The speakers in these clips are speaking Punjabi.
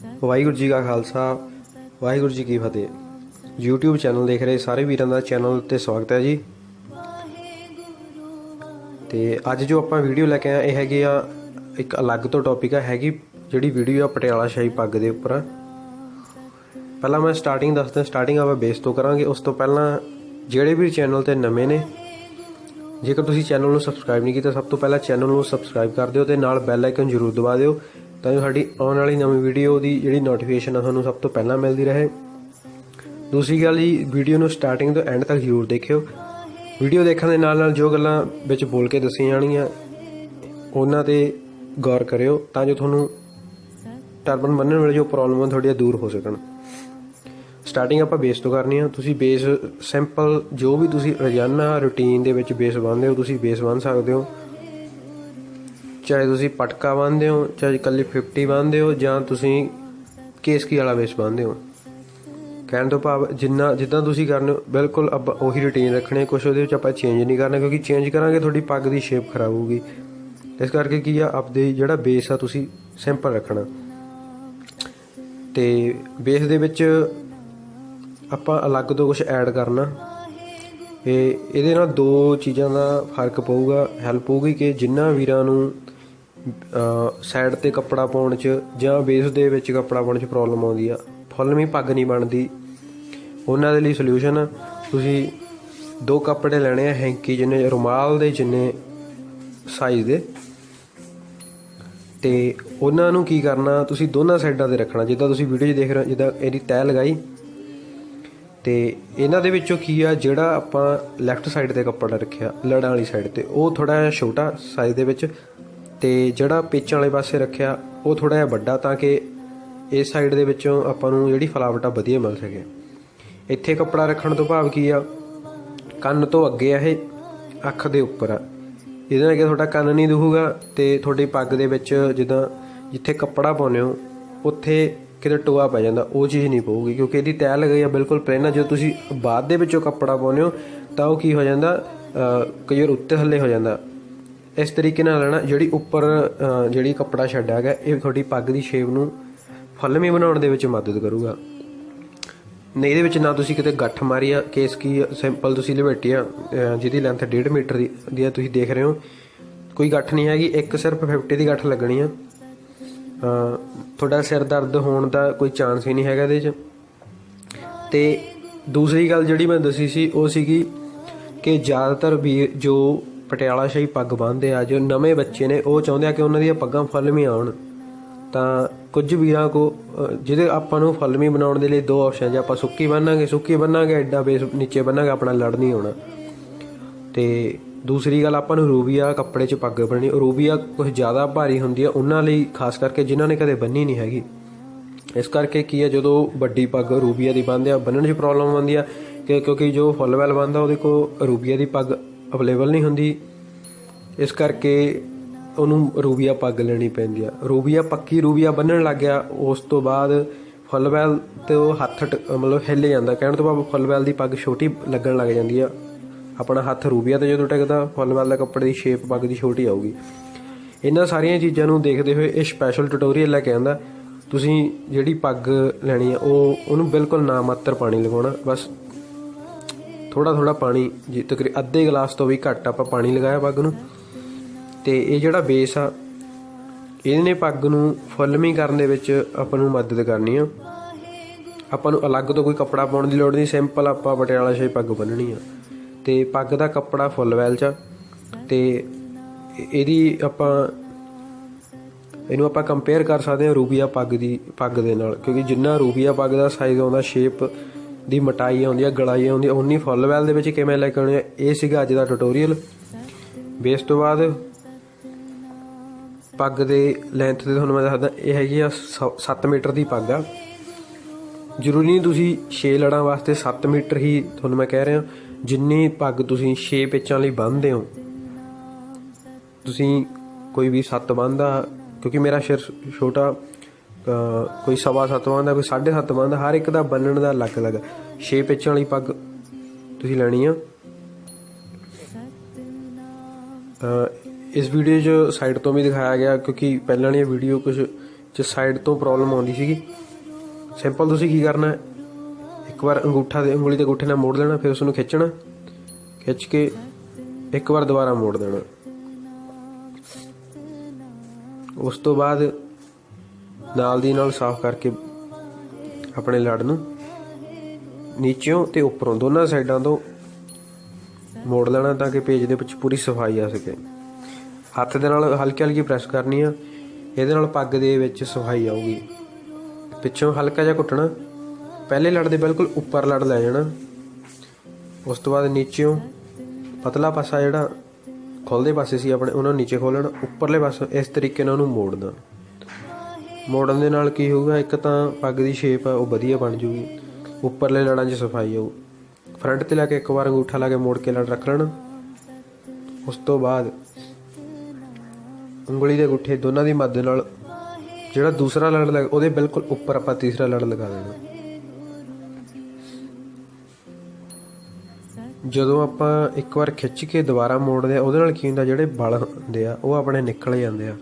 ਵਾਹਿਗੁਰੂ ਜੀ ਕਾ ਖਾਲਸਾ, ਵਾਹਿਗੁਰੂ ਜੀ ਕੀ ਫਤਿਹ। YouTube ਚੈਨਲ ਦੇਖ ਰਹੇ ਸਾਰੇ ਵੀਰਾਂ ਦਾ ਚੈਨਲ ਉੱਤੇ ਸਵਾਗਤ ਹੈ ਜੀ। ਤੇ ਅੱਜ ਜੋ ਆਪਾਂ ਵੀਡੀਓ ਲੈ ਕੇ ਆਏ ਇਹ ਹੈਗੀ ਆ, ਇੱਕ ਅਲੱਗ ਤੋਂ ਟੌਪਿਕ ਆ, ਹੈਗੀ ਜਿਹੜੀ ਵੀਡੀਓ ਆ ਪਟਿਆਲਾ ਸ਼ਾਹੀ ਪੱਗ ਦੇ ਉੱਪਰ। ਆ ਪਹਿਲਾਂ ਮੈਂ ਸਟਾਰਟਿੰਗ ਦੱਸਦਾ ਸਟਾਰਟਿੰਗ ਆਪਾਂ ਬੇਸ ਤੋਂ ਕਰਾਂਗੇ। ਉਸ ਤੋਂ ਪਹਿਲਾਂ ਜਿਹੜੇ ਵੀ ਚੈਨਲ ਤੇ ਨਵੇਂ ਨੇ, ਜੇਕਰ ਤੁਸੀਂ ਚੈਨਲ ਨੂੰ ਸਬਸਕ੍ਰਾਈਬ ਨਹੀਂ ਕੀਤਾ, ਸਭ ਤੋਂ ਪਹਿਲਾਂ ਚੈਨਲ ਨੂੰ ਸਬਸਕ੍ਰਾਈਬ ਕਰ ਦਿਓ ਤੇ ਨਾਲ ਬੈਲ ਆਈਕਨ ਜ਼ਰੂਰ ਦਬਾ ਦਿਓ। ਤਾਂ ਜੋ ਸਾਡੀ ਆਉਣ ਵਾਲੀ ਨਵੀਂ ਵੀਡੀਓ ਦੀ ਜਿਹੜੀ ਨੋਟੀਫਿਕੇਸ਼ਨ ਆ ਤੁਹਾਨੂੰ ਸਭ ਤੋਂ ਪਹਿਲਾਂ ਮਿਲਦੀ ਰਹੇ। ਦੂਸਰੀ ਗੱਲ ਜੀ, ਵੀਡੀਓ ਨੂੰ ਸਟਾਰਟਿੰਗ ਤੋਂ ਐਂਡ ਤੱਕ ਜ਼ਰੂਰ ਦੇਖਿਓ। ਵੀਡੀਓ ਦੇਖਣ ਦੇ ਨਾਲ ਨਾਲ ਜੋ ਗੱਲਾਂ ਵਿੱਚ ਬੋਲ ਕੇ ਦੱਸੀਆਂ ਜਾਣਗੀਆਂ, ਉਹਨਾਂ ਤੇ ਗੌਰ ਕਰਿਓ ਤਾਂ ਜੋ ਤੁਹਾਨੂੰ ਟਰਬਨ ਬੰਨਣ ਵੇਲੇ ਜੋ ਪ੍ਰੋਬਲਮ ਤੁਹਾਡੀਆਂ ਦੂਰ ਹੋ ਸਕਣ। ਸਟਾਰਟਿੰਗ ਆਪਾਂ ਬੇਸ ਤੋਂ ਕਰਨੀ ਆ। ਤੁਸੀਂ ਬੇਸ ਸਿੰਪਲ ਜੋ ਵੀ ਤੁਸੀਂ ਰੋਜ਼ਾਨਾ ਰੁਟੀਨ ਦੇ ਵਿੱਚ ਬੇਸ ਬੰਨਦੇ ਹੋ, ਤੁਸੀਂ ਬੇਸ ਬੰਨ ਸਕਦੇ ਹੋ। ਚਾਹੇ ਤੁਸੀਂ ਪਟਕਾ ਬੰਨਦੇ ਹੋ, ਚਾਹੇ ਇਕੱਲੀ 50 ਬੰਨਦੇ ਹੋ, ਜਾਂ ਤੁਸੀਂ ਕੇਸਕੀ ਵਾਲਾ ਬੇਸ ਬੰਨਦੇ ਹੋ। ਕਹਿਣ ਤੋਂ ਭਾਵ ਜਿੰਨਾ, ਜਿੱਦਾਂ ਤੁਸੀਂ ਕਰਨੇ ਬਿਲਕੁਲ ਆਪਾਂ ਉਹੀ ਰੁਟੀਨ ਰੱਖਣੀ ਕੁਝ ਉਹਦੇ ਵਿੱਚ ਆਪਾਂ ਚੇਂਜ ਨਹੀਂ ਕਰਨਾ, ਕਿਉਂਕਿ ਚੇਂਜ ਕਰਾਂਗੇ, ਤੁਹਾਡੀ ਪੱਗ ਦੀ ਸ਼ੇਪ ਖਰਾਬ ਹੋਊਗੀ। ਇਸ ਕਰਕੇ ਕੀ ਆ, ਆਪਦੇ ਜਿਹੜਾ ਬੇਸ ਆ, ਤੁਸੀਂ ਸਿੰਪਲ ਰੱਖਣਾ। ਤੇ ਬੇਸ ਦੇ ਵਿੱਚ ਆਪਾਂ ਅਲੱਗ ਤੋਂ ਕੁਝ ਐਡ ਕਰਨਾ। ਇਹ, ਇਹਦੇ ਨਾਲ ਦੋ ਚੀਜ਼ਾਂ ਦਾ ਫ਼ਰਕ ਪਊਗਾ ਹੈਲਪ ਹੋਊਗੀ ਕਿ ਜਿੰਨਾ ਵੀਰਾਂ ਨੂੰ ਸਾਈਡ ਤੇ ਕੱਪੜਾ ਪਾਉਣ 'ਚ ਜਾਂ ਬੇਸ ਦੇ ਵਿੱਚ ਕੱਪੜਾ ਪਾਉਣ 'ਚ ਪ੍ਰੋਬਲਮ ਆਉਂਦੀ ਆ। ਫੁੱਲਵੀਂ ਪੱਗ ਨਹੀਂ ਬਣਦੀ। ਉਹਨਾਂ ਦੇ ਲਈ ਸੋਲੂਸ਼ਨ ਤੁਸੀਂ ਦੋ ਕੱਪੜੇ ਲੈਣੇ ਆ ਹੈਂਕੀ ਜਿੰਨੇ, ਰੁਮਾਲ ਦੇ ਜਿੰਨੇ ਸਾਈਜ਼ ਦੇ। ਤੇ ਉਹਨਾਂ ਨੂੰ ਕੀ ਕਰਨਾ, ਤੁਸੀਂ ਦੋਨਾਂ ਸਾਈਡਾਂ ਤੇ ਰੱਖਣਾ। ਜਿੱਦਾਂ ਤੁਸੀਂ ਵੀਡੀਓ 'ਚ ਦੇਖ ਰਹੇ ਹੋ, ਜਿੱਦਾਂ ਇਹਦੀ ਤੈਅ ਲਗਾਈ। ਤੇ ਇਹਨਾਂ ਦੇ ਵਿੱਚੋਂ ਕੀ ਆ, ਜਿਹੜਾ ਆਪਾਂ ਲੈਫਟ ਸਾਈਡ ਤੇ ਕੱਪੜਾ ਰੱਖਿਆ, ਲੜਾਂ ਵਾਲੀ ਸਾਈਡ ਤੇ, ਉਹ ਥੋੜਾ ਜਿਹਾ ਛੋਟਾ ਸਾਈਜ਼ ਦੇ ਵਿੱਚ ਤੇ ਜਿਹੜਾ ਪੇਚਾਂ ਵਾਲੇ ਪਾਸੇ ਰੱਖਿਆ, ਉਹ ਥੋੜਾ ਜਿਹਾ ਵੱਡਾ ਤਾਂ ਕਿ ਇਸ ਸਾਈਡ ਦੇ ਵਿੱਚੋਂ ਆਪਾਂ ਨੂੰ ਜਿਹੜੀ ਫਲਾਵਟ ਆ ਵਧੀਆ ਮਿਲ ਸਕੇ। ਇੱਥੇ ਕੱਪੜਾ ਰੱਖਣ ਤੋਂ ਭਾਵ ਕੀ ਆ? ਕੰਨ ਤੋਂ ਅੱਗੇ ਆ ਇਹ ਅੱਖ ਦੇ ਉੱਪਰ ਆ। ਇਹਦੇ ਨਾਲ ਕਿ ਤੁਹਾਡਾ ਕੰਨ ਨਹੀਂ ਦੁਖੂਗਾ ਤੇ ਤੁਹਾਡੀ ਪੱਗ ਦੇ ਵਿੱਚ ਜਿੱਦਾਂ ਜਿੱਥੇ ਕੱਪੜਾ ਪਾਉਂਦੇ ਹੋ, ਉੱਥੇ ਕਿਤੇ ਟੋਆ ਪੈ ਜਾਂਦਾ, ਉਹ ਚੀਜ਼ ਨਹੀਂ ਪਊਗੀ ਕਿਉਂਕਿ ਇਹਦੀ ਤੈਅ ਲਗਾਈ ਆ ਬਿਲਕੁਲ ਪਲੇਨ ਆ। ਜਦੋਂ ਤੁਸੀਂ ਬਾਅਦ ਦੇ ਵਿੱਚੋਂ ਕੱਪੜਾ ਪਾਉਂਦੇ ਹੋ, ਤਾਂ ਉਹ ਕੀ ਹੋ ਜਾਂਦਾ? ਕਈ ਵਾਰ ਉੱਤੇ ਥੱਲੇ ਹੋ ਜਾਂਦਾ। ਇਸ ਤਰੀਕੇ ਨਾਲ ਲੈਣਾ ਜਿਹੜੀ ਉੱਪਰ ਜਿਹੜੀ ਕੱਪੜਾ ਛੱਡਿਆ ਗਿਆ ਇਹ ਤੁਹਾਡੀ ਪੱਗ ਦੀ ਸ਼ੇਪ ਨੂੰ ਫੁੱਲਵੀਂ ਬਣਾਉਣ ਦੇ ਵਿੱਚ ਮਦਦ ਕਰੂਗਾ। ਨਹੀਂ, ਇਹਦੇ ਵਿੱਚ ਨਾ ਤੁਸੀਂ ਕਿਤੇ ਗੱਠ ਮਾਰੀ ਆ ਕੇਸ ਕੀ ਸਿੰਪਲ ਤੁਸੀਂ ਲਪੇਟੀ ਆ ਜਿਹਦੀ ਲੈਂਥ 1.5 ਮੀਟਰ ਦੀ ਆ, ਤੁਸੀਂ ਦੇਖ ਰਹੇ ਹੋ। ਕੋਈ ਗੱਠ ਨਹੀਂ ਹੈਗੀ, ਇੱਕ ਸਿਰਫ 50 ਦੀ ਗੱਠ ਲੱਗਣੀ ਆ। ਤੁਹਾਡਾ ਸਿਰ ਦਰਦ ਹੋਣ ਦਾ ਕੋਈ ਚਾਂਸ ਹੀ ਨਹੀਂ ਹੈਗਾ ਇਹਦੇ 'ਚ। ਤੇ ਦੂਸਰੀ ਗੱਲ ਜਿਹੜੀ ਮੈਂ ਦੱਸੀ ਸੀ, ਉਹ ਸੀਗੀ ਕਿ ਜ਼ਿਆਦਾਤਰ ਵੀ ਜੋ ਪਟਿਆਲਾ ਸ਼ਾਹੀ ਪੱਗ ਬੰਨ੍ਹਦੇ ਆ, ਜੋ ਨਵੇਂ ਬੱਚੇ ਨੇ, ਉਹ ਚਾਹੁੰਦੇ ਆ ਕਿ ਉਹਨਾਂ ਦੀਆਂ ਪੱਗਾਂ ਫੁੱਲਵੀਂ ਆਉਣ। ਤਾਂ ਕੁਝ ਵੀਰਾਂ ਕੋ ਜਿਹਦੇ ਆਪਾਂ ਨੂੰ ਫੁੱਲਵੀਂ ਬਣਾਉਣ ਦੇ ਲਈ ਦੋ ਆਪਸ਼ਨ ਜੇ ਆਪਾਂ ਸੁੱਕੀ ਬੰਨਾਂਗੇ ਸੁੱਕੀ ਬੰਨਾਂਗੇ, ਐਡਾ ਬੇਸ ਨੀਚੇ ਬੰਨਾਂਗੇ, ਆਪਣਾ ਲੜ ਨਹੀਂ ਆਉਣਾ ਤੇ ਦੂਸਰੀ ਗੱਲ, ਆਪਾਂ ਨੂੰ ਰੂਬੀਆ ਕੱਪੜੇ 'ਚ ਪੱਗ ਬੰਨਣੀ ਰੂਬੀਆ ਕੁਝ ਜ਼ਿਆਦਾ ਭਾਰੀ ਹੁੰਦੀ ਆ, ਉਹਨਾਂ ਲਈ ਖਾਸ ਕਰਕੇ ਜਿਨ੍ਹਾਂ ਨੇ ਕਦੇ ਬੰਨੀ ਨਹੀਂ ਹੈਗੀ। ਇਸ ਕਰਕੇ ਕੀ ਹੈ ਜਦੋਂ ਵੱਡੀ ਪੱਗ ਰੂਬੀਆ ਦੀ ਬੰਨ੍ਹਦੇ ਆ ਬੰਨਣ 'ਚ ਪ੍ਰੋਬਲਮ ਆਉਂਦੀ ਆ, ਕਿ ਕਿਉਂਕਿ ਜੋ ਫੁੱਲ ਵੈਲ ਬੰਨਦਾ ਉਹਦੇ ਕੋ ਰੂਬੀਆ ਦੀ ਪੱਗ ਅਵੇਲੇਬਲ ਨਹੀਂ ਹੁੰਦੀ। ਇਸ ਕਰਕੇ ਉਹਨੂੰ ਰੂਬੀਆ ਪੱਗ ਲੈਣੀ ਪੈਂਦੀ ਆ। ਰੂਬੀਆ ਪੱਕੀ ਰੂਬੀਆ ਬੰਨਣ ਲੱਗ ਗਿਆ। ਉਸ ਤੋਂ ਬਾਅਦ ਫੁੱਲਵੈਲ ਤੇ ਉਹ ਹੱਥ ਟ- ਮਤਲਬ ਹਿੱਲ ਜਾਂਦਾ। ਕਹਿਣ ਤੋਂ ਬਾਅਦ ਫੁੱਲਵੈਲ ਦੀ ਪੱਗ ਛੋਟੀ ਲੱਗਣ ਲੱਗ ਜਾਂਦੀ ਆ। ਆਪਣਾ ਹੱਥ ਰੂਬੀਆ ਤੇ ਜਦੋਂ ਟਿਕਦਾ ਫੁੱਲਵੈਲ ਦਾ ਕੱਪੜੇ ਦੀ ਸ਼ੇਪ ਪੱਗ ਦੀ ਛੋਟੀ ਆਊਗੀ। ਇਹਨਾਂ ਸਾਰੀਆਂ ਚੀਜ਼ਾਂ ਨੂੰ ਦੇਖਦੇ ਹੋਏ ਇਹ ਸਪੈਸ਼ਲ ਟਿਊਟੋਰੀਅਲ ਲੈ ਕੇ ਆਂਦਾ। ਤੁਸੀਂ ਜਿਹੜੀ ਪੱਗ ਲੈਣੀ ਆ, ਉਹ ਉਹਨੂੰ ਬਿਲਕੁਲ ਨਾ ਮਾਤਰ ਪਾਣੀ ਲਗਾਉਣਾ। ਬਸ ਥੋੜਾ ਥੋੜਾ ਪਾਣੀ, ਜੇ ਤਕਰੀਬਨ ਅੱਧੇ ਗਲਾਸ ਤੋਂ ਵੀ ਘੱਟ ਆਪਾਂ ਪਾਣੀ ਲਗਾਇਆ ਪੱਗ ਨੂੰ। ਤੇ ਇਹ ਜਿਹੜਾ ਬੇਸ ਆ, ਇਹਨੇ ਪੱਗ ਨੂੰ ਫੁੱਲਮੀ ਕਰਨ ਦੇ ਵਿੱਚ ਆਪਾਂ ਨੂੰ ਮਦਦ ਕਰਨੀ ਆ। ਆਪਾਂ ਨੂੰ ਅਲੱਗ ਤੋਂ ਕੋਈ ਕੱਪੜਾ ਪਾਉਣ ਦੀ ਲੋੜ ਨਹੀਂ, ਸਿੰਪਲ ਆਪਾਂ ਪਟਿਆਲਾ ਸ਼ਾਹੀ ਪੱਗ ਬੰਨਣੀ ਆ। ਤੇ ਪੱਗ ਦਾ ਕੱਪੜਾ ਫੁੱਲ ਵੈਲ ਚ ਤੇ ਇਹਦੀ ਆਪਾਂ, ਇਹਨੂੰ ਆਪਾਂ ਕੰਪੇਅਰ ਕਰ ਸਕਦੇ ਹਾਂ ਰੂਬੀਆ ਪੱਗ ਦੀ, ਪੱਗ ਦੇ ਨਾਲ। ਕਿਉਂਕਿ ਜਿੰਨਾ ਰੂਬੀਆ ਪੱਗ ਦਾ ਸਾਈਜ਼ ਆਉਂਦਾ ਸ਼ੇਪ ਦੀ ਮਟਾਈ ਆਉਂਦੀ ਆ, ਗਲਾਈ ਆਉਂਦੀ ਆ ਉਨੀ ਫੁੱਲ ਵੈਲ ਦੇ ਵਿੱਚ ਕਿਵੇਂ ਲੈ ਕੇ ਆਉਣੀ ਆ, ਇਹ ਸੀਗਾ ਅੱਜ ਦਾ ਟਿਊਟੋਰੀਅਲ ਬੇਸ ਤੋਂ ਬਾਅਦ ਪੱਗ ਦੇ ਲੈਂਥ ਤੇ ਤੁਹਾਨੂੰ ਮੈਂ ਦੱਸਦਾ, ਇਹ ਹੈਗੀ ਆ 7 ਮੀਟਰ ਦੀ ਪੱਗ ਆ। ਜ਼ਰੂਰੀ ਨਹੀਂ ਤੁਸੀਂ 6 ਲੜਾਂ ਵਾਸਤੇ 7 ਮੀਟਰ ਹੀ ਤੁਹਾਨੂੰ ਮੈਂ ਕਹਿ ਰਿਹਾ, ਜਿੰਨੀ ਪੱਗ ਤੁਸੀਂ 6 ਪਿੱਚਾਂ ਲਈ ਬੰਨ੍ਹਦੇ ਹੋ। ਤੁਸੀਂ ਕੋਈ ਵੀ 7 ਬੰਨਦਾ ਕਿਉਂਕਿ ਮੇਰਾ ਸਿਰ ਛੋਟਾ ਕੋਈ ਸਵਾ ਸੱਤ ਬੰਨਦਾ ਕੋਈ 7.5 ਬੰਨਦਾ ਹਰ ਇੱਕ ਦਾ ਬੰਨਣ ਦਾ ਅਲੱਗ-ਅਲੱਗ 6 ਪਿੱਛਾਂ ਵਾਲੀ ਪੱਗ ਤੁਸੀਂ ਲੈਣੀ ਆ। ਇਸ ਵੀਡੀਓ 'ਚ ਸਾਈਡ ਤੋਂ ਵੀ ਦਿਖਾਇਆ ਗਿਆ, ਕਿਉਂਕਿ ਪਹਿਲਾਂ ਵਾਲੀ ਵੀਡੀਓ ਕੁਝ ਚ ਸਾਈਡ ਤੋਂ ਪ੍ਰੋਬਲਮ ਆਉਂਦੀ ਸੀਗੀ। ਸਿੰਪਲ ਤੁਸੀਂ ਕੀ ਕਰਨਾ ਇੱਕ ਵਾਰ ਅੰਗੂਠਾ ਦੇ ਉਂਗਲੀ ਦੇ ਅੰਗੂਠੇ ਨਾਲ ਮੋੜ ਲੈਣਾ, ਫਿਰ ਉਸ ਨੂੰ ਖਿੱਚਣਾ। ਖਿੱਚ ਕੇ ਇੱਕ ਵਾਰ ਦੁਬਾਰਾ ਮੋੜ ਦੇਣਾ। ਉਸ ਤੋਂ ਬਾਅਦ ਨਾਲ ਦੀ ਨਾਲ ਸਾਫ਼ ਕਰਕੇ ਆਪਣੇ ਲੜ ਨੂੰ ਨੀਚਿਓਂ ਤੇ ਉੱਪਰੋਂ ਦੋਨਾਂ ਸਾਈਡਾਂ ਤੋਂ ਮੋੜ ਲੈਣਾ ਤਾਂ ਕਿ ਪੇਜ ਦੇ ਵਿੱਚ ਪੂਰੀ ਸਫ਼ਾਈ ਆ ਸਕੇ। ਹੱਥ ਦੇ ਨਾਲ ਹਲਕੀ ਹਲਕੀ ਪ੍ਰੈਸ ਕਰਨੀ ਆ, ਇਹਦੇ ਨਾਲ ਪੱਗ ਦੇ ਵਿੱਚ ਸਫ਼ਾਈ ਆਊਗੀ। ਪਿੱਛੋਂ ਹਲਕਾ ਜਿਹਾ ਘੁੱਟਣਾ, ਪਹਿਲੇ ਲੜ ਦੇ ਬਿਲਕੁਲ ਉੱਪਰ ਲੜ ਲੈ ਜਾਣਾ। ਉਸ ਤੋਂ ਬਾਅਦ ਨੀਚਿਓਂ ਪਤਲਾ ਪਾਸਾ ਜਿਹੜਾ ਖੋਲਦੇ ਪਾਸੇ ਸੀ ਆਪਣੇ, ਉਹਨਾਂ ਨੂੰ ਨੀਚੇ ਖੋਲਣਾ, ਉੱਪਰਲੇ ਪਾਸੇ ਇਸ ਤਰੀਕੇ ਨਾਲ ਉਹਨੂੰ ਮੋੜਨਾ। ਮੋੜਨ ਦੇ ਨਾਲ ਕੀ ਹੋਊਗਾ? ਇੱਕ ਤਾਂ ਪੱਗ ਦੀ ਸ਼ੇਪ ਆ, ਉਹ ਵਧੀਆ ਬਣ ਜੂਗੀ। ਉੱਪਰਲੇ ਲੜਾਂ 'ਚ ਸਫ਼ਾਈ ਆਊ। ਫਰੰਟ ਤੇ ਲਾ ਕੇ ਇੱਕ ਵਾਰ ਅੰਗੂਠਾ ਲਾ ਕੇ ਮੋੜ ਕੇ ਲੜ ਰੱਖ ਲੈਣਾ। ਉਸ ਤੋਂ ਬਾਅਦ ਉਂਗਲੀ ਦੇ ਅੰਗੂਠੇ ਦੋਨਾਂ ਦੀ ਮਦਦ ਨਾਲ, ਜਿਹੜਾ ਦੂਸਰਾ ਲੜ ਲੱਗ, ਉਹਦੇ ਬਿਲਕੁਲ ਉੱਪਰ ਆਪਾਂ ਤੀਸਰਾ ਲੜ ਲਗਾ ਦੇਣਾ। ਜਦੋਂ ਆਪਾਂ ਇੱਕ ਵਾਰ ਖਿੱਚ ਕੇ ਦੁਬਾਰਾ ਮੋੜਦੇ ਆ, ਉਹਦੇ ਨਾਲ ਕੀ ਹੁੰਦਾ? ਜਿਹੜੇ ਬਲ ਹੁੰਦੇ ਆ, ਉਹ ਆਪਣੇ ਨਿਕਲ ਜਾਂਦੇ ਆ।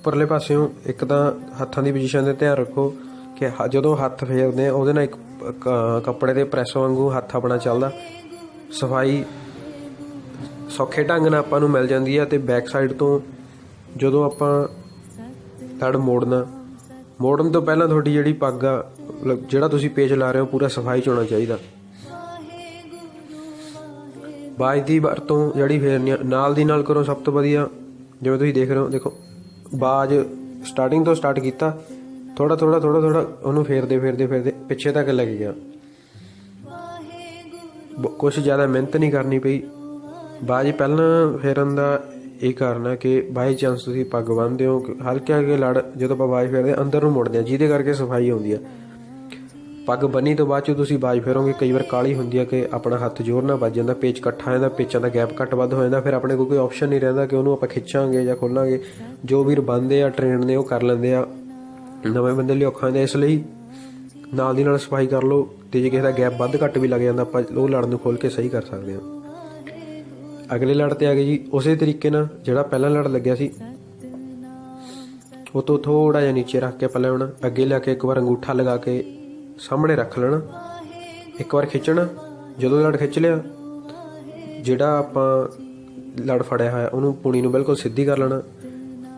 ਉੱਪਰਲੇ ਪਾਸਿਓਂ ਇੱਕ ਤਾਂ ਹੱਥਾਂ ਦੀ ਪੋਜੀਸ਼ਨ ਤੇ ਧਿਆਨ ਰੱਖੋ ਕਿ ਹ- ਜਦੋਂ ਹੱਥ ਫੇਰਦੇ ਆ ਉਹਦੇ ਨਾਲ ਇੱਕ ਕੱਪੜੇ ਦੇ ਪ੍ਰੈਸ ਵਾਂਗੂ ਹੱਥ ਆਪਣਾ ਚੱਲਦਾ। ਸਫ਼ਾਈ ਸੌਖੇ ਢੰਗ ਨਾਲ ਆਪਾਂ ਨੂੰ ਮਿਲ ਜਾਂਦੀ ਆ ਤੇ ਬੈਕ ਸਾਈਡ ਤੋਂ ਜਦੋਂ ਆਪਾਂ ਲੜ ਮੋੜਨਾ ਮੋੜਨ ਤੋਂ ਪਹਿਲਾਂ ਤੁਹਾਡੀ ਜਿਹੜੀ ਪੱਗ ਆ ਮਤਲਬ ਜਿਹੜਾ ਤੁਸੀਂ ਪੇਚ ਲਾ ਰਹੇ ਹੋ ਪੂਰਾ ਸਫ਼ਾਈ ਚ ਹੋਣਾ ਚਾਹੀਦਾ। ਬਾਜ ਦੀ ਵਰਤੋਂ ਜਿਹੜੀ ਫੇਰਨੀ ਆ, ਨਾਲ ਦੀ ਨਾਲ ਕਰੋ ਸਭ ਤੋਂ ਵਧੀਆ ਜਿਵੇਂ ਤੁਸੀਂ ਦੇਖ ਰਹੇ ਹੋ ਦੇਖੋ। ਬਾਜ ਸਟਾਰਟਿੰਗ ਤੋਂ ਸਟਾਰਟ ਕੀਤਾ ਥੋੜਾ ਥੋੜਾ ਥੋੜਾ ਥੋੜਾ ਉਹਨੂੰ ਫੇਰਦੇ ਫੇਰਦੇ ਫੇਰਦੇ ਪਿੱਛੇ ਤੱਕ ਲੱਗ ਗਿਆ। ਕੁਝ ਜ਼ਿਆਦਾ ਮਿਹਨਤ ਨਹੀਂ ਕਰਨੀ ਪਈ। ਬਾਜ ਪਹਿਲਾਂ ਫੇਰਨ ਦਾ ਇਹ ਕਾਰਨ ਹੈ ਕਿ ਬਾਈ ਚਾਂਸ ਤੁਸੀਂ ਪੱਗ ਬੰਨ੍ਹਦੇ ਹੋ ਹਲਕੇ ਹਲਕੇ ਲੜ ਜਦੋਂ ਆਪਾਂ ਬਾਜ ਫੇਰਦੇ ਹਾਂ, ਅੰਦਰ ਨੂੰ ਮੁੜਦੇ ਆ ਜਿਹਦੇ ਕਰਕੇ ਸਫ਼ਾਈ ਆਉਂਦੀ ਆ। ਪੱਗ ਬੰਨੀ ਤੋਂ ਬਾਅਦ ਚ ਤੁਸੀਂ ਬਾਜ ਫੇਰੋਗੇ, ਕਈ ਵਾਰ ਕਾਲੀ ਹੁੰਦੀ ਹੈ ਕਿ ਆਪਣਾ ਹੱਥ ਜ਼ੋਰ ਨਾਲ ਵੱਜ ਜਾਂਦਾ, ਪੇਚ ਇਕੱਠਾ ਹੋ ਜਾਂਦਾ, ਪੇਚਾਂ ਦਾ ਗੈਪ ਘੱਟ ਵੱਧ ਹੋ ਜਾਂਦਾ, ਫਿਰ ਆਪਣੇ ਕੋਲ ਕੋਈ ਆਪਸ਼ਨ ਨਹੀਂ ਰਹਿੰਦਾ ਕਿ ਉਹਨੂੰ ਆਪਾਂ ਖਿੱਚਾਂਗੇ ਜਾਂ ਖੋਲਾਂਗੇ। ਜੋ ਵੀਰ ਬੰਦੇ ਆ ਟ੍ਰੇਨ ਨੇ ਉਹ ਕਰ ਲੈਂਦੇ ਆ, ਨਵੇਂ ਬੰਦੇ ਲਈ ਔਖਾ ਹੁੰਦਾ, ਇਸ ਲਈ ਨਾਲ ਦੀ ਨਾਲ ਸਫ਼ਾਈ ਕਰ ਲਓ ਤੇ ਜੇ ਕਿਸੇ ਦਾ ਗੈਪ ਵੱਧ ਘੱਟ ਵੀ ਲੱਗ ਜਾਂਦਾ, ਆਪਾਂ ਉਹ ਲੜ ਨੂੰ ਖੋਲ ਕੇ ਸਹੀ ਕਰ ਸਕਦੇ ਹਾਂ ਅਗਲੇ ਲੜ ਤੇ ਆ ਗਏ ਜੀ, ਉਸੇ ਤਰੀਕੇ ਨਾਲ ਜਿਹੜਾ ਪਹਿਲਾਂ ਲੜ ਲੱਗਿਆ ਸੀ, ਉਹ ਤੋਂ ਥੋੜਾ ਜਿਹਾ ਨੀਚੇ ਰੱਖ ਕੇ ਪਹਿਲਾਂ ਹੁਣ ਅੱਗੇ ਲਿਆ ਕੇ ਇੱਕ ਵਾਰ ਅੰਗੂਠਾ ਲਗਾ ਕੇ ਸਾਹਮਣੇ ਰੱਖ ਲੈਣਾ। ਇੱਕ ਵਾਰ ਖਿੱਚਣਾ। ਜਦੋਂ ਲੜ ਖਿੱਚ ਲਿਆ, ਜਿਹੜਾ ਆਪਾਂ ਲੜ ਫੜਿਆ ਹੋਇਆ, ਉਹਨੂੰ ਪੁਣੀ ਨੂੰ ਬਿਲਕੁਲ ਸਿੱਧੀ ਕਰ ਲੈਣਾ।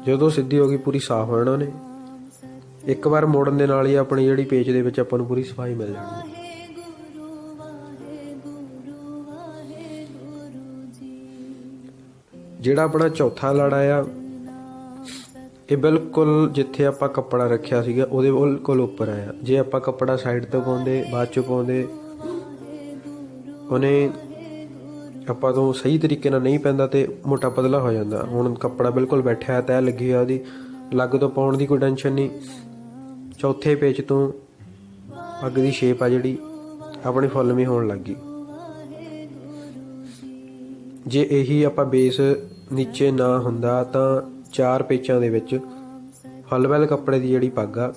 ਜਦੋਂ ਸਿੱਧੀ ਹੋ ਗਈ, ਪੂਰੀ ਸਾਫ਼ ਹੋ ਜਾਣਾ ਉਹਨੇ। ਇੱਕ ਵਾਰ ਮੋੜਨ ਦੇ ਨਾਲ ਹੀ ਆਪਣੀ ਜਿਹੜੀ ਪੇਚ ਦੇ ਵਿੱਚ ਆਪਾਂ ਨੂੰ ਪੂਰੀ ਸਫ਼ਾਈ ਮਿਲ ਜਾਣੀ। ਹੈ ਜਿਹੜਾ ਆਪਣਾ ਚੌਥਾ ਲੜ ਆਇਆ ਇਹ ਬਿਲਕੁਲ ਜਿੱਥੇ ਆਪਾਂ ਕੱਪੜਾ ਰੱਖਿਆ ਸੀਗਾ, ਉਹਦੇ ਬਿਲਕੁਲ ਉੱਪਰ ਆਇਆ। ਜੇ ਆਪਾਂ ਕੱਪੜਾ ਸਾਈਡ ਤੋਂ ਪਾਉਂਦੇ, ਬਾਅਦ ਚ ਪਾਉਂਦੇ, ਉਹਨੇ ਆਪਾਂ ਤੋਂ ਸਹੀ ਤਰੀਕੇ ਨਾਲ ਨਹੀਂ ਪੈਂਦਾ ਤੇ ਮੋਟਾ ਪਤਲਾ ਹੋ ਜਾਂਦਾ। ਹੁਣ ਕੱਪੜਾ ਬਿਲਕੁਲ ਬੈਠਿਆ ਤੈ ਲੱਗੀ ਆ ਉਹਦੀ। ਲੱਗ ਤੋਂ ਪਾਉਣ ਦੀ ਕੋਈ ਟੈਨਸ਼ਨ ਨਹੀਂ। ਚੌਥੇ ਪੇਜ ਤੋਂ ਅੱਗ ਦੀ ਸ਼ੇਪ ਆ ਜਿਹੜੀ, ਆਪਣੀ ਫੁੱਲਵੀਂ ਹੋਣ ਲੱਗ ਗਈ। ਜੇ ਇਹੀ ਆਪਾਂ ਬੇਸ ਨੀਚੇ ਨਾ ਹੁੰਦਾ ਤਾਂ ਚਾਰ ਪੇਚਾਂ ਦੇ ਵਿੱਚ ਹਲਵੈਲ ਕੱਪੜੇ ਦੀ ਜਿਹੜੀ ਪੱਗ ਆ,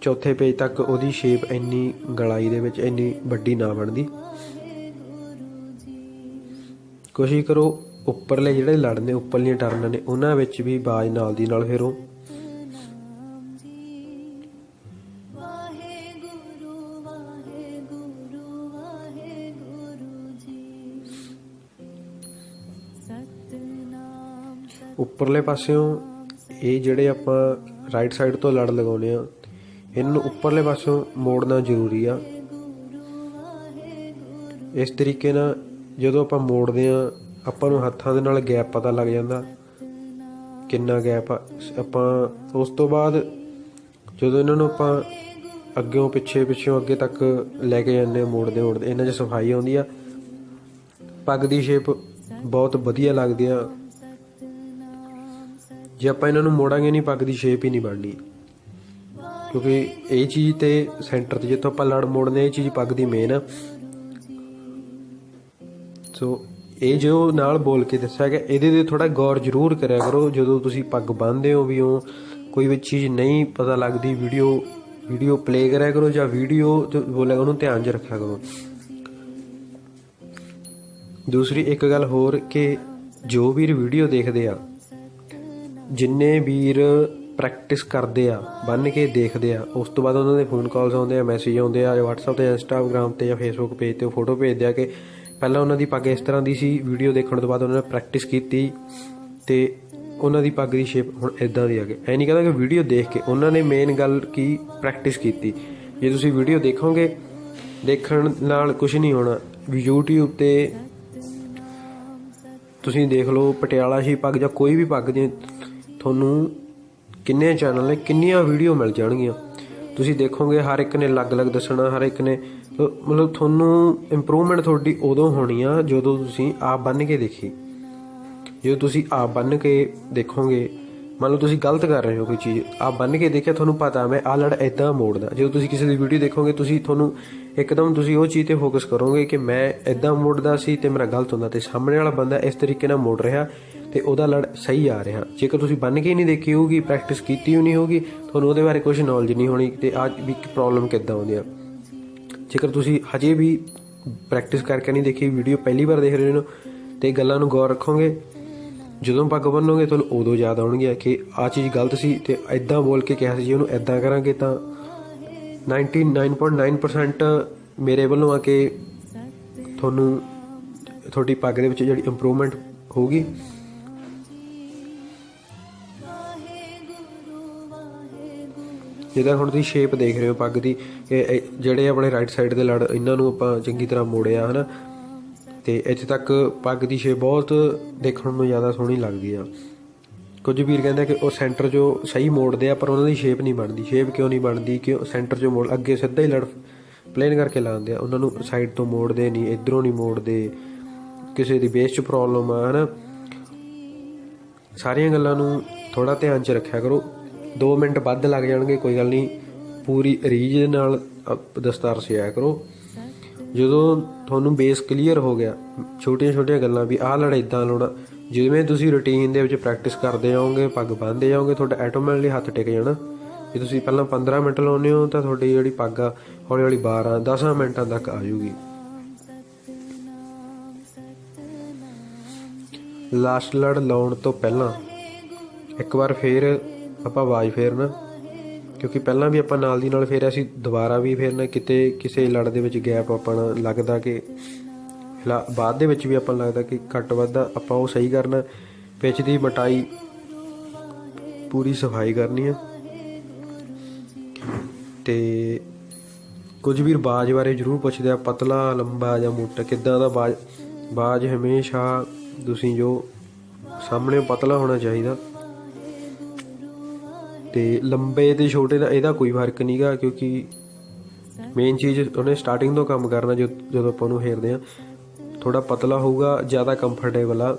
ਚੌਥੇ ਪੇਜ ਤੱਕ ਉਹਦੀ ਸ਼ੇਪ ਇੰਨੀ ਗਲਾਈ ਦੇ ਵਿੱਚ, ਇੰਨੀ ਵੱਡੀ ਨਾ ਬਣਦੀ। ਕੋਸ਼ਿਸ਼ ਕਰੋ, ਉੱਪਰਲੇ ਜਿਹੜੇ ਲੜ ਨੇ, ਉੱਪਰਲੀਆਂ ਟਰਨਾਂ ਨੇ, ਉਹਨਾਂ ਵਿੱਚ ਵੀ ਬਾਜ ਨਾਲ ਦੀ ਨਾਲ ਫੇਰੋ ਉੱਪਰਲੇ ਪਾਸਿਓਂ ਇਹ ਜਿਹੜੇ ਆਪਾਂ ਰਾਈਟ ਸਾਈਡ ਤੋਂ ਲੜ ਲਗਾਉਨੇ ਆ ਇਹਨੂੰ ਉੱਪਰਲੇ ਪਾਸਿਓਂ ਮੋੜਨਾ ਜ਼ਰੂਰੀ ਆ। ਇਸ ਤਰੀਕੇ ਨਾਲ ਜਦੋਂ ਆਪਾਂ ਮੋੜਦੇ ਆ ਆਪਾਂ ਨੂੰ ਹੱਥਾਂ ਦੇ ਨਾਲ ਗੈਪ ਪਤਾ ਲੱਗ ਜਾਂਦਾ ਕਿੰਨਾ ਗੈਪ ਆ। ਆਪਾਂ ਉਸ ਤੋਂ ਬਾਅਦ ਜਦੋਂ ਇਹਨਾਂ ਨੂੰ ਆਪਾਂ ਅੱਗਿਓਂ ਪਿੱਛੇ ਪਿੱਛੋਂ ਅੱਗੇ ਤੱਕ ਲੈ ਕੇ ਜਾਂਦੇ ਹਾਂ, ਮੋੜਦੇ ਮੋੜਦੇ, ਇਹਨਾਂ 'ਚ ਸਫ਼ਾਈ ਆਉਂਦੀ ਆ। ਪੱਗ ਦੀ ਸ਼ੇਪ ਬਹੁਤ ਵਧੀਆ ਲੱਗਦੀ ਆ। ਜੇ ਆਪਾਂ ਇਹਨਾਂ ਨੂੰ ਮੋੜਾਂਗੇ ਨਹੀਂ, ਪੱਗ ਦੀ ਸ਼ੇਪ ਹੀ ਨਹੀਂ ਬਣਨੀ। ਕਿਉਂਕਿ ਇਹ ਚੀਜ਼ ਤੇ ਸੈਂਟਰ ਤੇ ਜਿੱਥੋਂ ਆਪਾਂ ਲੜ ਮੋੜਨੇ ਇਹ ਚੀਜ਼ ਪੱਗ ਦੀ ਮੇਨ ਆ। ਸੋ ਇਹ ਜੋ ਨਾਲ ਬੋਲ ਕੇ ਦੱਸਿਆ ਗਿਆ, ਇਹਦੇ ਤੇ ਥੋੜਾ ਗੌਰ ਜ਼ਰੂਰ ਕਰਿਆ ਕਰੋ। ਜਦੋਂ ਤੁਸੀਂ ਪੱਗ ਬੰਨ੍ਹਦੇ ਹੋ ਵੀ ਉਹ ਕੋਈ ਵੀ ਚੀਜ਼ ਨਹੀਂ ਪਤਾ ਲੱਗਦੀ ਵੀਡੀਓ ਵੀਡੀਓ ਪਲੇ ਕਰਿਆ ਕਰੋ ਜਾਂ ਵੀਡੀਓ ਜੋ ਬੋਲਿਆ, ਉਹਨੂੰ ਧਿਆਨ 'ਚ ਰੱਖਿਆ ਕਰੋ। ਦੂਸਰੀ ਇੱਕ ਗੱਲ ਹੋਰ ਕਿ ਜੋ ਵੀਰ ਵੀਡੀਓ ਦੇਖਦੇ ਆ ਜਿੰਨੇ ਵੀਰ ਪ੍ਰੈਕਟਿਸ ਕਰਦੇ ਆ, ਬੰਨ ਕੇ ਦੇਖਦੇ ਆ, ਉਸ ਤੋਂ ਬਾਅਦ ਉਹਨਾਂ ਦੇ ਫੋਨ ਕਾਲਸ ਆਉਂਦੇ ਆ ਮੈਸੇਜ ਆਉਂਦੇ ਆ WhatsApp ਤੇ Instagram ਤੇ, ਜਾਂ Facebook ਪੇਜ ਤੇ ਫੋਟੋ ਭੇਜਦੇ ਆ ਕਿ ਪਹਿਲਾਂ ਉਹਨਾਂ ਦੀ ਪੱਗ ਇਸ ਤਰ੍ਹਾਂ ਦੀ ਸੀ ਵੀਡੀਓ ਦੇਖਣ ਤੋਂ ਬਾਅਦ ਉਹਨਾਂ ਨੇ ਪ੍ਰੈਕਟਿਸ ਕੀਤੀ ਤੇ ਉਹਨਾਂ ਦੀ ਪੱਗ ਦੀ ਸ਼ੇਪ ਹੁਣ ਇਦਾਂ ਦੀ ਆ ਗਈ। ਐ ਨਹੀਂ ਕਹਿੰਦਾ ਕਿ ਵੀਡੀਓ ਦੇਖ ਕੇ ਉਹਨਾਂ ਨੇ ਮੇਨ ਗੱਲ ਕੀ ਪ੍ਰੈਕਟਿਸ ਕੀਤੀ। ਜੇ ਤੁਸੀਂ ਵੀਡੀਓ ਦੇਖੋਗੇ, ਦੇਖਣ ਨਾਲ ਕੁਝ ਨਹੀਂ ਹੋਣਾ। ਵੀ YouTube ਤੇ ਤੁਸੀਂ ਦੇਖ ਲਓ, ਪਟਿਆਲਾ ਸ਼ੀ ਪੱਗ ਜਾਂ ਕੋਈ ਵੀ ਪੱਗ ਦੀ ਤੁਹਾਨੂੰ ਕਿੰਨੇ ਚੈਨਲ ਨੇ, ਕਿੰਨੀਆਂ ਵੀਡੀਓ ਮਿਲ ਜਾਣਗੀਆਂ। ਤੁਸੀਂ ਦੇਖੋਗੇ ਹਰ ਇੱਕ ਨੇ ਅਲੱਗ-ਅਲੱਗ ਦੱਸਣਾ, ਹਰ ਇੱਕ ਨੇ ਮਤਲਬ ਤੁਹਾਨੂੰ ਇੰਪਰੂਵਮੈਂਟ ਤੁਹਾਡੀ ਉਦੋਂ ਹੋਣੀ ਆ ਜਦੋਂ ਤੁਸੀਂ ਆਪ ਬੰਨ ਕੇ ਦੇਖੀ। ਜਦੋਂ ਤੁਸੀਂ ਆਪ ਬੰਨ ਕੇ ਦੇਖੋਗੇ, ਮੰਨ ਲਓ ਤੁਸੀਂ ਗਲਤ ਕਰ ਰਹੇ ਹੋ ਕੋਈ ਚੀਜ਼, ਆਪ ਬੰਨ ਕੇ ਦੇਖਿਆ ਤੁਹਾਨੂੰ ਪਤਾ ਮੈਂ ਆਹ ਲੜ ਇਦਾਂ ਮੋੜਦਾ। ਜਦੋਂ ਤੁਸੀਂ ਕਿਸੇ ਦੀ ਵੀਡੀਓ ਦੇਖੋਗੇ, ਤੁਸੀਂ ਤੁਹਾਨੂੰ ਇੱਕਦਮ ਤੁਸੀਂ ਉਹ ਚੀਜ਼ ਤੇ ਫੋਕਸ ਕਰੋਗੇ ਕਿ ਮੈਂ ਇਦਾਂ ਮੋੜਦਾ ਸੀ ਤੇ ਮੇਰਾ ਗਲਤ ਹੁੰਦਾ ਤੇ ਸਾਹਮਣੇ ਵਾਲਾ ਬੰਦਾ ਇਸ ਤਰੀਕੇ ਨਾਲ ਮੋੜ ਰਿਹਾ ਤੇ ਉਹਦਾ ਲੜ ਸਹੀ ਆ ਰਿਹਾ। ਜੇਕਰ ਤੁਸੀਂ ਬੰਨ ਕੇ ਹੀ ਨਹੀਂ ਦੇਖੀ ਹੋਊਗੀ ਪ੍ਰੈਕਟਿਸ ਕੀਤੀ ਹੀ ਨਹੀਂ ਹੋਊਗੀ, ਤੁਹਾਨੂੰ ਉਹਦੇ ਬਾਰੇ ਕੁਝ ਨੌਲੇਜ ਨਹੀਂ ਹੋਣੀ ਤੇ ਅੱਜ ਵੀ ਪ੍ਰੋਬਲਮ ਕਿੱਦਾਂ ਆਉਂਦੀ ਆ। ਜੇਕਰ ਤੁਸੀਂ ਹਜੇ ਵੀ ਪ੍ਰੈਕਟਿਸ ਕਰਕੇ ਨਹੀਂ ਦੇਖੀ ਵੀਡੀਓ ਪਹਿਲੀ ਵਾਰ ਦੇਖ ਰਹੇ ਹੋ ਤੇ ਗੱਲਾਂ ਨੂੰ ਗੌਰ ਰੱਖੋਗੇ, ਜਦੋਂ ਪੱਗ ਬੰਨੋਗੇ ਤੁਹਾਨੂੰ ਉਦੋਂ ਯਾਦ ਆਉਣਗੇ ਕਿ ਆ ਚੀਜ਼ ਗਲਤ ਸੀ ਤੇ ਐਦਾਂ ਬੋਲ ਕੇ ਕਿਹਾ ਸੀ ਜੀ ਉਹਨੂੰ ਐਦਾਂ ਕਰਾਂਗੇ ਤਾਂ 99.9% ਮੇਰੇ ਵੱਲੋਂ ਆ ਕੇ ਤੁਹਾਨੂੰ ਤੁਹਾਡੀ ਪੱਗ ਦੇ ਵਿੱਚ ਜਿਹੜੀ ਇੰਪਰੂਵਮੈਂਟ ਹੋਊਗੀ। ਜਿੱਦਾਂ ਹੁਣ ਤੁਸੀਂ ਸ਼ੇਪ ਦੇਖ ਰਹੇ ਹੋ ਪੱਗ ਦੀ, ਇਹ ਜਿਹੜੇ ਆਪਣੇ ਰਾਈਟ ਸਾਈਡ ਦੇ ਲੜ, ਇਹਨਾਂ ਨੂੰ ਆਪਾਂ ਚੰਗੀ ਤਰ੍ਹਾਂ ਮੋੜਿਆ, ਹਨਾ? ਤੇ ਇੱਥੇ ਤੱਕ ਪੱਗ ਦੀ ਸ਼ੇਪ ਬਹੁਤ ਦੇਖਣ ਨੂੰ ਜ਼ਿਆਦਾ ਸੋਹਣੀ ਲੱਗਦੀ ਆ। ਕੁਝ ਵੀਰ ਕਹਿੰਦੇ ਕਿ ਉਹ ਸੈਂਟਰ 'ਚੋਂ ਸਹੀ ਮੋੜਦੇ ਆ, ਪਰ ਉਹਨਾਂ ਦੀ ਸ਼ੇਪ ਨਹੀਂ ਬਣਦੀ। ਸ਼ੇਪ ਕਿਉਂ ਨਹੀਂ ਬਣਦੀ? ਕਿ ਸੈਂਟਰ 'ਚੋਂ ਮੋੜ, ਅੱਗੇ ਸਿੱਧਾ ਹੀ ਲੜ ਪਲੇਨ ਕਰਕੇ ਲਾਉਂਦੇ ਆ। ਉਹਨਾਂ ਨੂੰ ਸਾਈਡ ਤੋਂ ਮੋੜਦੇ ਨਹੀਂ, ਇਧਰੋਂ ਨਹੀਂ ਮੋੜਦੇ। ਕਿਸੇ ਦੀ ਬੇਸ 'ਚ ਪ੍ਰੋਬਲਮ ਆ, ਹਨਾ? ਸਾਰੀਆਂ ਗੱਲਾਂ ਨੂੰ ਥੋੜਾ ਧਿਆਨ 'ਚ ਰੱਖਿਆ ਕਰੋ। 2 ਮਿੰਟ ਵੱਧ ਲੱਗ ਜਾਣਗੇ, ਕੋਈ ਗੱਲ ਨਹੀਂ। ਪੂਰੀ ਰੀਝ ਦੇ ਨਾਲ ਦਸਤਾਰ ਸਿਆ ਕਰੋ। ਜਦੋਂ ਤੁਹਾਨੂੰ ਬੇਸ ਕਲੀਅਰ ਹੋ ਗਿਆ ਛੋਟੀਆਂ ਛੋਟੀਆਂ ਗੱਲਾਂ ਵੀ, ਆਹ ਲੜ ਇਦਾਂ ਲਾਉਣਾ ਜਿਵੇਂ ਤੁਸੀਂ ਰੁਟੀਨ ਦੇ ਵਿੱਚ ਪ੍ਰੈਕਟਿਸ ਕਰਦੇ ਜਾਓਗੇ, ਪੱਗ ਬੰਨ੍ਹਦੇ ਜਾਓਗੇ, ਤੁਹਾਡਾ ਆਟੋਮੈਟਿਕਲੀ ਹੱਥ ਟਿਕ ਜਾਣਾ। ਜੇ ਤੁਸੀਂ ਪਹਿਲਾਂ 15 ਮਿੰਟ ਲਾਉਂਦੇ ਹੋ, ਤਾਂ ਤੁਹਾਡੀ ਜਿਹੜੀ ਪੱਗ ਆ, ਹੌਲੀ ਹੌਲੀ 12 10 ਮਿੰਟਾਂ ਤੱਕ ਆ ਜੂਗੀ ਲਾਸਟ ਲੜ ਲਾਉਣ ਤੋਂ ਪਹਿਲਾਂ ਇੱਕ ਵਾਰ ਫੇਰ ਆਪਾਂ ਆਵਾਜ਼ ਫੇਰਨਾ, ਕਿਉਂਕਿ ਪਹਿਲਾਂ ਵੀ ਆਪਾਂ ਨਾਲ ਦੀ ਨਾਲ ਫੇਰਿਆ ਸੀ, ਦੁਬਾਰਾ ਵੀ ਫੇਰਨਾ, ਕਿਤੇ ਕਿਸੇ ਲੜ ਦੇ ਵਿੱਚ ਗੈਪ ਆਪਾਂ ਲੱਗਦਾ ਕਿ ਲਾ- ਬਾਅਦ ਦੇ ਵਿੱਚ ਵੀ ਆਪਾਂ ਨੂੰ ਲੱਗਦਾ ਕਿ ਘੱਟ ਵੱਧ ਆਪਾਂ ਉਹ ਸਹੀ ਕਰਨਾ, ਪਿੱਚ ਦੀ ਮਟਾਈ ਪੂਰੀ ਸਫ਼ਾਈ ਕਰਨੀ ਆ। ਤੇ ਕੁਝ ਵੀਰ ਬਾਜ ਬਾਰੇ ਜ਼ਰੂਰ ਪੁੱਛਦੇ ਆ, ਪਤਲਾ, ਲੰਬਾ ਜਾਂ ਮੋਟਾ, ਕਿੱਦਾਂ ਦਾ ਬਾਜ ਬਾਜ ਹਮੇਸ਼ਾ ਤੁਸੀਂ ਜੋ ਸਾਹਮਣੇ ਪਤਲਾ ਹੋਣਾ ਚਾਹੀਦਾ। ਤੇ ਲੰਬੇ ਤੇ ਛੋਟੇ ਦਾ ਇਹਦਾ ਕੋਈ ਫ਼ਰਕ ਨਹੀਂਗਾ ਕਿਉਂਕਿ ਮੇਨ ਚੀਜ਼ ਉਹਨੇ ਸਟਾਰਟਿੰਗ ਤੋਂ ਕੰਮ ਕਰਨਾ ਜੋ- ਜਦੋਂ ਆਪਾਂ ਉਹਨੂੰ ਹੇਰਦੇ ਆ ਥੋੜਾ ਪਤਲਾ ਹੋਊਗਾ, ਜ਼ਿਆਦਾ ਕੰਫਰਟੇਬਲ ਆ।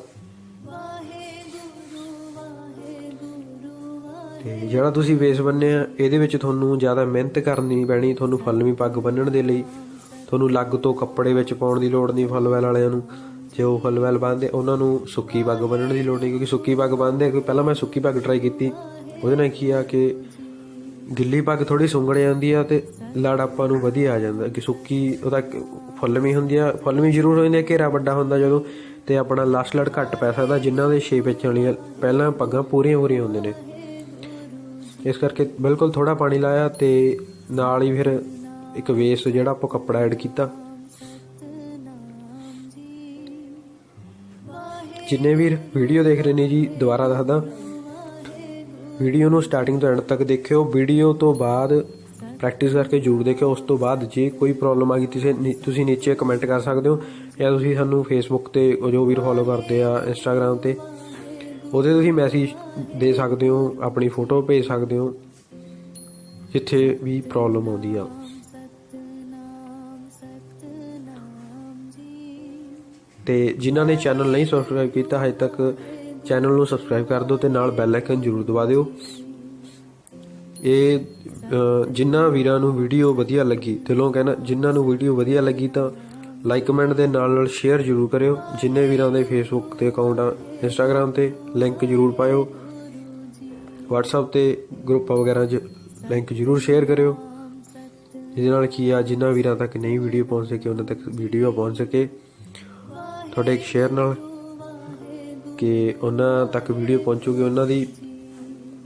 ਤੇ ਜਿਹੜਾ ਤੁਸੀਂ ਵੇਸ ਬੰਨਿਆ ਇਹਦੇ ਵਿੱਚ ਤੁਹਾਨੂੰ ਜ਼ਿਆਦਾ ਮਿਹਨਤ ਕਰਨੀ ਪੈਣੀ, ਤੁਹਾਨੂੰ ਫਲਵੀਂ ਪੱਗ ਬੰਨਣ ਦੇ ਲਈ। ਤੁਹਾਨੂੰ ਲੱਗ ਤੋਂ ਕੱਪੜੇ ਵਿੱਚ ਪਾਉਣ ਦੀ ਲੋੜ ਨਹੀਂ ਫਲਵੈਲ ਵਾਲਿਆਂ ਨੂੰ। ਜੇ ਉਹ ਫਲਵੈਲ ਬੰਨਦੇ ਉਹਨਾਂ ਨੂੰ ਸੁੱਕੀ ਪੱਗ ਬੰਨਣ ਦੀ ਲੋੜ ਨਹੀਂ, ਕਿਉਂਕਿ ਸੁੱਕੀ ਪੱਗ ਬੰਨਦੇ ਕਿ ਪਹਿਲਾਂ ਮੈਂ ਸੁੱਕੀ ਪੱਗ ਟਰਾਈ ਕੀਤੀ। ਉਹਦੇ ਨਾਲ ਕੀ ਆ ਕਿ ਗਿੱਲੀ ਪੱਗ ਥੋੜੀ ਸੁੰਗੜ ਜਾਂਦੀ ਆ ਤੇ ਲੜ ਆਪਾਂ ਨੂੰ ਵਧੀਆ ਆ ਜਾਂਦਾ ਕਿ ਸੁੱਕੀ ਉਹਦਾ ਕ- ਫੁੱਲਵੀਂ ਹੁੰਦੀ ਆ ਫੁੱਲਵੀਂ ਜ਼ਰੂਰ ਹੋ ਜਾਂਦੀ ਆ, ਘੇਰਾ ਵੱਡਾ ਹੁੰਦਾ ਜਦੋਂ ਤੇ ਆਪਣਾ ਲਾਸਟ ਲੜ ਘੱਟ ਪੈ ਸਕਦਾ, ਜਿਨ੍ਹਾਂ ਦੇ ਛੇ ਵਿੱਚ ਵਾਲੀਆਂ ਪਹਿਲਾਂ ਪੱਗਾਂ ਪੂਰੀਆਂ ਪੂਰੀਆਂ ਹੁੰਦੇ ਨੇ। ਇਸ ਕਰਕੇ ਬਿਲਕੁਲ ਥੋੜਾ ਪਾਣੀ ਲਾਇਆ ਤੇ ਨਾਲ ਹੀ ਫਿਰ ਇੱਕ ਵੇਸਟ ਜਿਹੜਾ ਆਪਾਂ ਕੱਪੜਾ ਐਡ ਕੀਤਾ। ਜਿੰਨੇ ਵੀਰ ਵੀਡੀਓ ਦੇਖ ਰਹੇ ਨੇ ਜੀ, ਦੁਬਾਰਾ ਦੱਸਦਾ। ਵੀਡੀਓ ਨੂੰ ਸਟਾਰਟਿੰਗ ਤੋਂ ਐਂਡ ਤੱਕ ਦੇਖਿਓ। ਵੀਡੀਓ ਤੋਂ ਬਾਅਦ ਪ੍ਰੈਕਟਿਸ ਕਰਕੇ ਜ਼ਰੂਰ ਦੇਖਿਓ। ਉਸ ਤੋਂ ਬਾਅਦ ਜੇ ਕੋਈ ਪ੍ਰੋਬਲਮ ਆ ਗਈ, ਤੁਸੀਂ ਨੀ- ਤੁਸੀਂ ਨੀਚੇ ਕਮੈਂਟ ਕਰ ਸਕਦੇ ਹੋ ਜਾਂ ਤੁਸੀਂ ਸਾਨੂੰ ਫੇਸਬੁੱਕ ਤੇ ਜੋ ਵੀਰ ਫੋਲੋ ਕਰਦੇ ਆ ਇੰਸਟਾਗ੍ਰam ਤੇ, ਉਹਦੇ ਤੁਸੀਂ ਮੈਸੇਜ ਦੇ ਸਕਦੇ ਹੋ, ਆਪਣੀ ਫੋਟੋ ਭੇਜ ਸਕਦੇ ਹੋ, ਜਿੱਥੇ ਵੀ ਪ੍ਰੋਬਲਮ ਆਉਂਦੀ ਆ। ਤੇ ਜਿਨ੍ਹਾਂ ਨੇ ਚੈਨਲ ਨਹੀਂ ਸਬਸਕ੍ਰਾਈਬ ਕੀਤਾ, ਹਜੇ ਤੱਕ ਚੈਨਲ ਨੂੰ ਸਬਸਕ੍ਰਾਈਬ ਕਰ ਦਿਓ ਤੇ ਨਾਲ ਬੈਲ ਆਈਕਨ ਜ਼ਰੂਰ ਦਬਾ ਦਿਓ। ਇਹ ਜਿਨ੍ਹਾਂ ਵੀਰਾਂ ਨੂੰ ਵੀਡੀਓ ਵਧੀਆ ਲੱਗੀ, ਦਿਲੋਂ ਕਹਿਣਾ ਜਿਨ੍ਹਾਂ ਨੂੰ ਵੀਡੀਓ ਵਧੀਆ ਲੱਗੀ ਤਾਂ ਲਾਈਕ ਕਮੈਂਟ ਦੇ ਨਾਲ ਨਾਲ ਸ਼ੇਅਰ ਜ਼ਰੂਰ ਕਰਿਓ। ਜਿੰਨੇ ਵੀਰਾਂ ਦੇ ਫੇਸਬੁੱਕ ਤੇ ਅਕਾਊਂਟ ਆ ਇੰਸਟਾਗ੍ਰam ਤੇ ਲਿੰਕ ਜ਼ਰੂਰ ਪਾਇਓ। WhatsApp ਤੇ ਗਰੁੱਪਾਂ ਵਗੈਰਾ 'ਚ ਲਿੰਕ ਜ਼ਰੂਰ ਸ਼ੇਅਰ ਕਰਿਓ। ਜਿਹਦੇ ਨਾਲ ਕੀ ਆ ਜਿਨ੍ਹਾਂ ਵੀਰਾਂ ਤੱਕ ਨਹੀਂ ਵੀਡੀਓ ਪਹੁੰਚ ਸਕੇ, ਉਹਨਾਂ ਤੱਕ ਵੀਡੀਓ ਪਹੁੰਚ ਸਕੇ। ਤੁਹਾਡੇ ਇੱਕ ਸ਼ੇਅਰ ਨਾਲ ਕਿ ਉਹਨਾਂ ਤੱਕ ਵੀਡੀਓ ਪਹੁੰਚੂਗੀ ਉਹਨਾਂ ਦੀ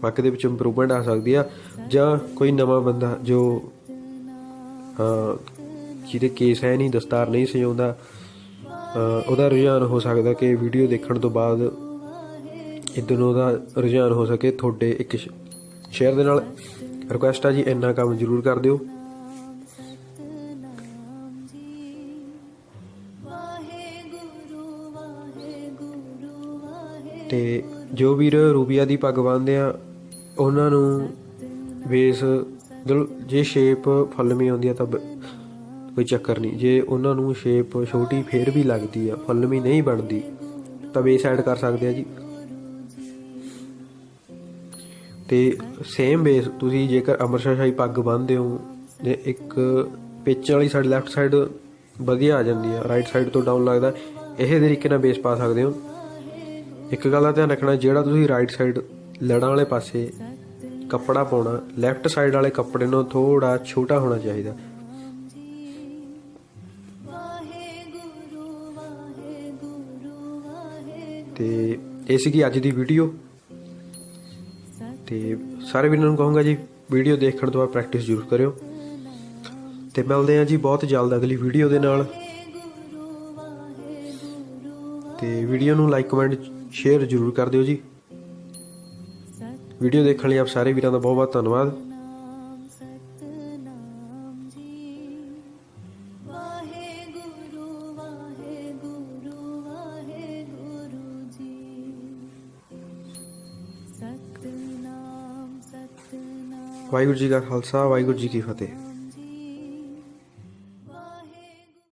ਪੱਕ ਦੇ ਵਿੱਚ ਇੰਪਰੂਵਮੈਂਟ ਆ ਸਕਦੀ ਆ ਜਾਂ ਕੋਈ ਨਵਾਂ ਬੰਦਾ ਜੋ ਜਿਹਦੇ ਕੇਸ ਹੈ ਨਹੀਂ ਦਸਤਾਰ ਨਹੀਂ ਸਜਾਉਂਦਾ ਅਹ, ਉਹਦਾ ਰੁਝਾਨ ਹੋ ਸਕਦਾ ਕਿ ਵੀਡੀਓ ਦੇਖਣ ਤੋਂ ਬਾਅਦ ਇਦਾਂ ਨੂੰ ਉਹਦਾ ਰੁਝਾਨ ਹੋ ਸਕੇ ਤੁਹਾਡੇ ਇੱਕ ਸ਼ੇਅਰ ਦੇ ਨਾਲ। ਰਿਕੁਐਸਟ ਆ ਜੀ ਇੰਨਾ ਕੰਮ ਜ਼ਰੂਰ ਕਰ ਦਿਓ। ਤੇ ਜੋ ਵੀਰ ਰੂਬੀਆ ਦੀ ਪੱਗ ਬੰਨ੍ਹਦੇ ਆ, ਉਹਨਾਂ ਨੂੰ ਬੇਸ ਚਲੋ ਜੇ ਸ਼ੇਪ ਫੁੱਲਮੀ ਆਉਂਦੀ ਆ ਤਾਂ ਕੋਈ ਚੱਕਰ ਨਹੀਂ। ਜੇ ਉਹਨਾਂ ਨੂੰ ਸ਼ੇਪ ਛੋਟੀ ਫੇਰ ਵੀ ਲੱਗਦੀ ਆ ਫੁੱਲਮੀ ਨਹੀਂ ਬਣਦੀ, ਤਾਂ ਬੇਸ ਐਡ ਕਰ ਸਕਦੇ ਆ ਜੀ। ਤੇ ਸੇਮ ਬੇਸ ਤੁਸੀਂ ਜੇਕਰ ਅੰਮ੍ਰਿਤਸਰ ਪੱਗ ਬੰਨ੍ਹਦੇ ਹੋ ਜੇ ਇੱਕ ਪਿੱਚ ਵਾਲੀ ਸਾਈਡ ਲੈਫਟ ਸਾਈਡ ਵਧੀਆ ਆ ਜਾਂਦੀ ਆ ਰਾਈਟ ਸਾਈਡ ਤੋਂ ਡਾਊਨ ਲੱਗਦਾ, ਇਹ ਤਰੀਕੇ ਨਾਲ ਬੇਸ ਪਾ ਸਕਦੇ ਹੋ। ਇੱਕ ਗੱਲ ਦਾ ਧਿਆਨ ਰੱਖਣਾ, ਜਿਹੜਾ ਤੁਸੀਂ ਰਾਈਟ ਸਾਈਡ ਲੜਾਂ ਵਾਲੇ ਪਾਸੇ ਕੱਪੜਾ ਪਾਉਣਾ ਲੈਫਟ ਸਾਈਡ ਵਾਲੇ ਕੱਪੜੇ ਨੂੰ ਥੋੜਾ ਛੋਟਾ ਹੋਣਾ ਚਾਹੀਦਾ। ਤੇ ਇਹ ਸੀਗੀ ਅੱਜ ਦੀ ਵੀਡੀਓ ਤੇ ਸਾਰੇ ਵੀਰਾਂ ਨੂੰ ਕਹੂੰਗਾ ਜੀ ਵੀਡੀਓ ਦੇਖਣ ਤੋਂ ਬਾਅਦ ਪ੍ਰੈਕਟਿਸ ਜ਼ਰੂਰ ਕਰਿਓ। ਤੇ ਮਿਲਦੇ ਹਾਂ ਜੀ ਬਹੁਤ ਜਲਦ ਅਗਲੀ ਵੀਡੀਓ ਦੇ ਨਾਲ। ਤੇ ਵੀਡੀਓ ਨੂੰ ਲਾਈਕ ਕਮੈਂਟ ਸ਼ੇਅਰ ਜ਼ਰੂਰ ਕਰ ਦਿਓ ਜੀ। ਵੀਡੀਓ ਦੇਖਣ ਲਈ ਆਪ ਸਾਰੇ ਵੀਰਾਂ ਦਾ ਬਹੁਤ ਬਹੁਤ ਧੰਨਵਾਦ। ਵਾਹਿਗੁਰੂ ਜੀ ਸਤਨਾਮ ਜੀ ਕਾ ਖਾਲਸਾ, ਵਾਹਿਗੁਰੂ ਜੀ ਕੀ ਫਤਿਹ।